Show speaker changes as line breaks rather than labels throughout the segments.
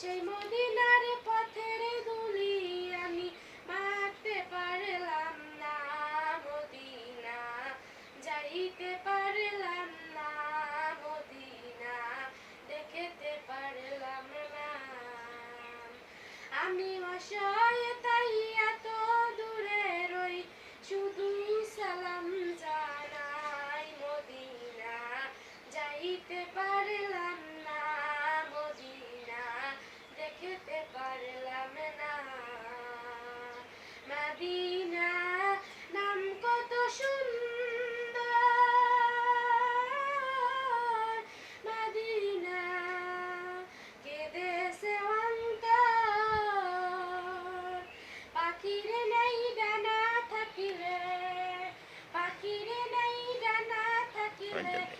সেই মদিনার পথের দুলি আমি মারতে পারলাম না, মদিনা। যাইতে পারলাম না, মদিনা। দেখতে পারলাম না। আমি অসহায় তাই করার জন্য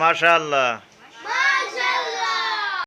মাশাআল্লাহ।